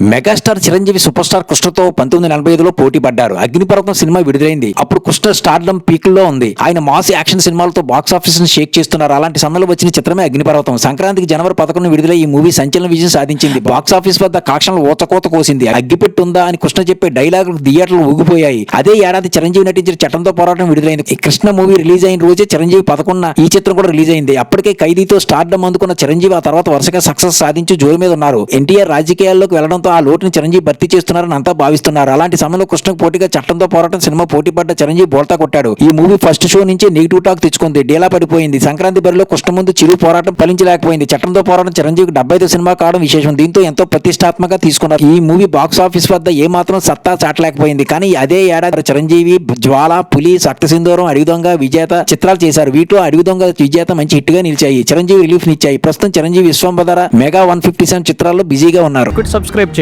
Megastar Chiranjeevi super star కృష్ణతో పంతొమ్మిది నలభై ఐదులో పోటీ పడ్డారు. అగ్నిపర్వతం సినిమా విడుదలైంది. అప్పుడు కృష్ణ స్టార్డమ్ పీక్లో ఉంది. ఆయన మాస్ యాక్షన్ సినిమాలతో బాక్స్ ఆఫీస్ని షేక్ చేస్తున్నారు. అలాంటి సమయంలో వచ్చిన చిత్రమే అగ్నిపర్వతం. సంక్రాంతికి జనవరి పదకొండు విడుదలై ఈ మూవీ సంచలన విజయం సాధించింది. బాక్స్ ఆఫీస్ వద్ద కాక్షణలు ఊతకోత కోసింది. అగ్గిపెట్టు ఉందా అని కృష్ణ చెప్పే డైలాగులు థియేటర్లు ఊగిపోయాయి. అదే ఏడాది చిరంజీవి నటించిన చట్టంతో పోరాటం విడుదలైంది. ఈ కృష్ణ మూవీ రిలీజ్ అయిన రోజే చిరంజీవి పదకొండున ఈ చిత్రం కూడా రిలీజ్ అయింది. అప్పటికే ఖైదీతో స్టార్డమ్ అందుకున్న చిరంజీవి ఆ తర్వాత వరుసగా సక్సెస్ సాధించి జోరు మీద ఉన్నారు. ఎన్టీఆర్ రాజకీయాల్లోకి వెళ్ళడంతో ఆ లోటుని చిరంజీవి భర్తీ చేస్తున్నారని అంతా భావిస్తున్నారు. అలాంటి సమయంలో కృష్ణకు పోటీగా చట్టంతో పోరాటం సినిమా పోటీ పడ్డ చిరంజీవి బోల్తా కొట్టాడు. ఈ మూవీ ఫస్ట్ షో నుంచి నెగిటివ్ టాక్ తెచ్చుకుంది. డీలా పడిపోయింది. సంక్రాంతి బరిలో కృష్ణ ముందు చిరు పోరాటం ఫలించలేకపోయింది. చట్టంతో పోరాటం చిరంజీవి డెబ్బై ఐదు సినిమా కావడం విశేషం. దీంతో ఎంతో ప్రతిష్టాత్మకంగా తీసుకున్నారు. ఈ మూవీ బాక్స్ ఆఫీస్ వద్ద ఏ మాత్రం సత్తా చాటలేకపోయింది. కానీ అదే ఏడాది చిరంజీవి జ్వాల పులి సక్త సింధూరం అడివి విజేత చిత్రాలు చేశారు. వీటిలో అడివి విజేత మంచి హిట్గా నిలిచాయి. చిరంజీవి రిలీఫ్ నిచ్చాయి ప్రస్తుతం Chiranjeevi Vishwambhara mega one fifty seven చిత్రాల్లో బిజీగా ఉన్నారు. సబ్స్క్రైబ్